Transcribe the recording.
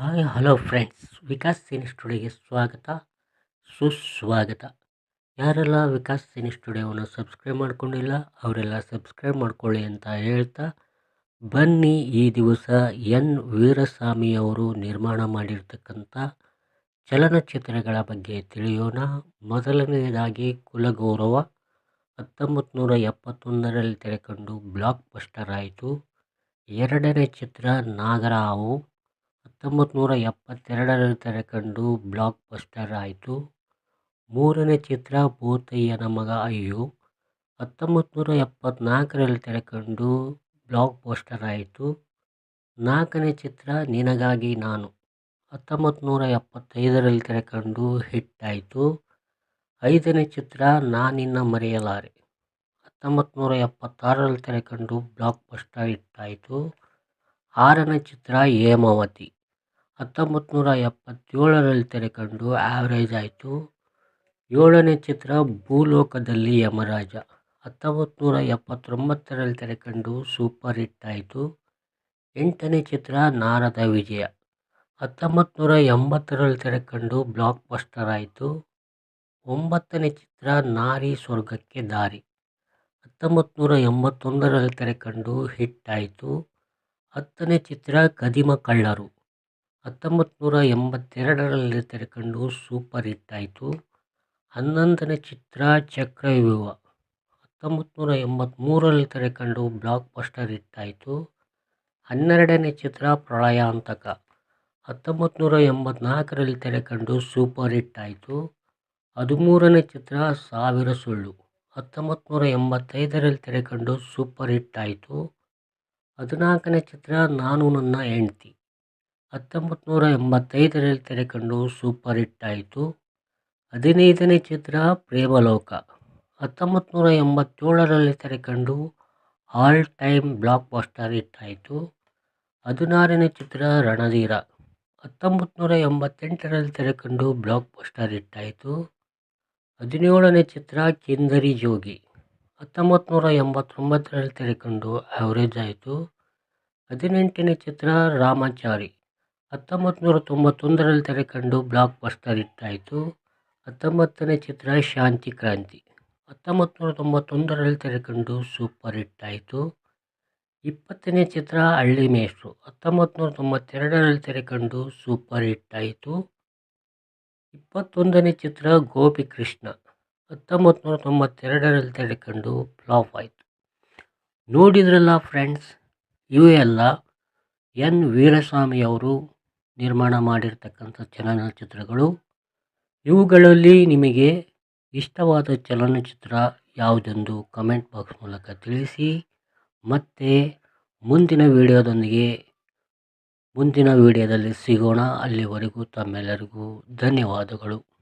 Hi, hello friends. Vikas cine ಸ್ಟುಡಿಯೋಗೆ ಸ್ವಾಗತ. ಸುಸ್ವಾಗತ. ಯಾರೆಲ್ಲ ವಿಕಾಸ್ ಸಿನಿ ಸ್ಟುಡಿಯೋವನ್ನು ಸಬ್ಸ್ಕ್ರೈಬ್ ಮಾಡಿಕೊಂಡಿಲ್ಲ, ಅವರೆಲ್ಲ ಸಬ್ಸ್ಕ್ರೈಬ್ ಮಾಡ್ಕೊಳ್ಳಿ ಅಂತ ಹೇಳ್ತಾ ಬನ್ನಿ. ಈ ದಿವಸ ಎನ್. ವೀರಸ್ವಾಮಿಯವರು ನಿರ್ಮಾಣ ಮಾಡಿರ್ತಕ್ಕಂಥ ಚಲನಚಿತ್ರಗಳ ಬಗ್ಗೆ ತಿಳಿಯೋಣ. ಮೊದಲನೆಯದಾಗಿ ಕುಲಗೌರವ. ಹತ್ತೊಂಬತ್ತು ನೂರ ಎಪ್ಪತ್ತೊಂದರಲ್ಲಿ ತೆರೆಕೊಂಡು ಬ್ಲಾಕ್ ಬಸ್ಟರ್ ಆಯಿತು. ಎರಡನೇ ಚಿತ್ರ ನಾಗರಾವು. ಹತ್ತೊಂಬತ್ತು ನೂರ ಎಪ್ಪತ್ತೆರಡರಲ್ಲಿ ತೆರೆಕಂಡು ಬ್ಲಾಕ್ ಬಸ್ಟರ್ ಆಯಿತು. ಮೂರನೇ ಚಿತ್ರ ಭೂತಯ್ಯನ ಮಗ ಅಯ್ಯು. ಹತ್ತೊಂಬತ್ತು ನೂರ ಎಪ್ಪತ್ತ್ನಾಲ್ಕರಲ್ಲಿ ತೆರೆಕಂಡು ಬ್ಲಾಕ್ ಬಸ್ಟರ್ ಆಯಿತು. ನಾಲ್ಕನೇ ಚಿತ್ರ ನಿನಗಾಗಿ ನಾನು. ಹತ್ತೊಂಬತ್ತು ನೂರ ಎಪ್ಪತ್ತೈದರಲ್ಲಿ ತೆರೆಕಂಡು ಹಿಟ್ ಆಯಿತು ಐದನೇ ಚಿತ್ರ ನಾನಿನ್ನ ಮರೆಯಲಾರೆ. ಹತ್ತೊಂಬತ್ತು ನೂರ ಎಪ್ಪತ್ತಾರರಲ್ಲಿ ತೆರೆಕಂಡು ಬ್ಲಾಕ್ ಬಸ್ಟರ್ ಹಿಟ್ ಆಯಿತು ಆರನೇ ಚಿತ್ರ ಹೇಮಾವತಿ. ಹತ್ತೊಂಬತ್ತು ನೂರ ಎಪ್ಪತ್ತೇಳರಲ್ಲಿ ತೆರೆಕಂಡು ಆ್ಯಾವ್ರೇಜ್ ಆಯಿತು. ಏಳನೇ ಚಿತ್ರ ಭೂಲೋಕದಲ್ಲಿ ಯಮರಾಜ. ಹತ್ತೊಂಬತ್ತು ನೂರ ಎಪ್ಪತ್ತೊಂಬತ್ತರಲ್ಲಿ ತೆರೆಕಂಡು ಸೂಪರ್ ಹಿಟ್ ಆಯಿತು. ಎಂಟನೇ ಚಿತ್ರ ನಾರದ ವಿಜಯ. ಹತ್ತೊಂಬತ್ತು ನೂರ ಎಂಬತ್ತರಲ್ಲಿ ತೆರೆಕಂಡು ಬ್ಲಾಕ್ ಬಸ್ಟರ್ ಆಯಿತು. ಒಂಬತ್ತನೇ ಚಿತ್ರ ನಾರಿ ಸ್ವರ್ಗಕ್ಕೆ ದಾರಿ. ಹತ್ತೊಂಬತ್ತು ನೂರ ಎಂಬತ್ತೊಂದರಲ್ಲಿ ತೆರೆಕಂಡು ಹಿಟ್ ಆಯಿತು. ಹತ್ತನೇ ಚಿತ್ರ ಕದಿಮ ಕಳ್ಳರು. ಹತ್ತೊಂಬತ್ತು ನೂರ ಎಂಬತ್ತೆರಡರಲ್ಲಿ ತೆರೆಕಂಡು ಸೂಪರ್ ಹಿಟ್ ಆಯಿತು ಹನ್ನೊಂದನೇ ಚಿತ್ರ ಚಕ್ರವ್ಯೂಹ. ಹತ್ತೊಂಬತ್ತು ನೂರ ಎಂಬತ್ತ್ಮೂರರಲ್ಲಿ ತೆರೆಕಂಡು ಬ್ಲಾಕ್ ಬಸ್ಟರ್ ಹಿಟ್ ಆಯಿತು ಹನ್ನೆರಡನೇ ಚಿತ್ರ ಪ್ರಳಯಾಂತಕ. ಹತ್ತೊಂಬತ್ತು ನೂರ ಎಂಬತ್ತ್ನಾಲ್ಕರಲ್ಲಿ ತೆರೆಕಂಡು ಸೂಪರ್ ಹಿಟ್ ಆಯಿತು ಹದಿಮೂರನೇ ಚಿತ್ರ ಸಾವಿರ ಸುಳ್ಳು. ಹತ್ತೊಂಬತ್ತು ನೂರ ಎಂಬತ್ತೈದರಲ್ಲಿ ತೆರೆಕಂಡು ಸೂಪರ್ ಹಿಟ್ ಆಯಿತು ಹದಿನಾಲ್ಕನೇ ಚಿತ್ರ ನಾನು ನನ್ನ ಹೆಂಡ್ತಿ ಹತ್ತೊಂಬತ್ತು ನೂರ ಎಂಬತ್ತೈದರಲ್ಲಿ ತೆರೆಕಂಡು ಸೂಪರ್ ಹಿಟ್ ಆಯಿತು. ಹದಿನೈದನೇ ಚಿತ್ರ ಪ್ರೇಮಲೋಕ ಹತ್ತೊಂಬತ್ತು ನೂರ ಎಂಬತ್ತೇಳರಲ್ಲಿ ತೆರೆಕಂಡು all time blockbuster hit ಆಯಿತು. ಹದಿನಾರನೇ ಚಿತ್ರ ರಣಧೀರ ಹತ್ತೊಂಬತ್ತು ನೂರ ಎಂಬತ್ತೆಂಟರಲ್ಲಿ ತೆರೆಕಂಡು ಬ್ಲಾಕ್ ಬಸ್ಟರ್ ಹಿಟ್ ಆಯಿತು. ಹದಿನೇಳನೇ ಚಿತ್ರ ಕಿಂದರಿ ಜೋಗಿ ಹತ್ತೊಂಬತ್ತು ನೂರ ಎಂಬತ್ತೊಂಬತ್ತರಲ್ಲಿ ತೆರೆಕೊಂಡು ಆವರೇಜ್ ಆಯಿತು. ಹದಿನೆಂಟನೇ ಚಿತ್ರ ರಾಮಾಚಾರಿ. ಹತ್ತೊಂಬತ್ತು ನೂರ ತೊಂಬತ್ತೊಂದರಲ್ಲಿ ತೆರೆಕೊಂಡು ಬ್ಲಾಕ್ ಬಸ್ಟರ್ ಹಿಟ್ ಆಯಿತು. ಹತ್ತೊಂಬತ್ತನೇ ಚಿತ್ರ ಶಾಂತಿ ಕ್ರಾಂತಿ. ಹತ್ತೊಂಬತ್ತು ನೂರ ತೊಂಬತ್ತೊಂದರಲ್ಲಿ ತೆರೆಕೊಂಡು ಸೂಪರ್ ಹಿಟ್ ಆಯಿತು. ಇಪ್ಪತ್ತನೇ ಚಿತ್ರ ಹಳ್ಳಿ ಮೇಷ್ಟ್ರು. ಹತ್ತೊಂಬತ್ತು ನೂರ ತೊಂಬತ್ತೆರಡರಲ್ಲಿ ತೆರೆಕೊಂಡು ಸೂಪರ್ ಹಿಟ್ ಆಯಿತು. ಇಪ್ಪತ್ತೊಂದನೇ ಚಿತ್ರ ಗೋಪಿ ಕೃಷ್ಣ. ಹತ್ತೊಂಬತ್ತು ನೂರ ತೊಂಬತ್ತೆರಡರಲ್ಲಿ ತೆರೆಕಂಡು ಫ್ಲಾಪ್ ಆಯಿತು. ನೋಡಿದ್ರಲ್ಲ ಫ್ರೆಂಡ್ಸ್ ಇವು ಎಲ್ಲ ಎನ್ ವೀರಸ್ವಾಮಿ ಅವರು ನಿರ್ಮಾಣ ಮಾಡಿರ್ತಕ್ಕಂಥ ಚಲನಚಿತ್ರಗಳು. ಇವುಗಳಲ್ಲಿ ನಿಮಗೆ ಇಷ್ಟವಾದ ಚಲನಚಿತ್ರ ಯಾವುದೆಂದು ಕಮೆಂಟ್ ಬಾಕ್ಸ್ ಮೂಲಕ ತಿಳಿಸಿ. ಮತ್ತು ಮುಂದಿನ ವಿಡಿಯೋದೊಂದಿಗೆ, ಮುಂದಿನ ವಿಡಿಯೋದಲ್ಲಿ ಸಿಗೋಣ. ಅಲ್ಲಿವರೆಗೂ ತಮ್ಮೆಲ್ಲರಿಗೂ ಧನ್ಯವಾದಗಳು.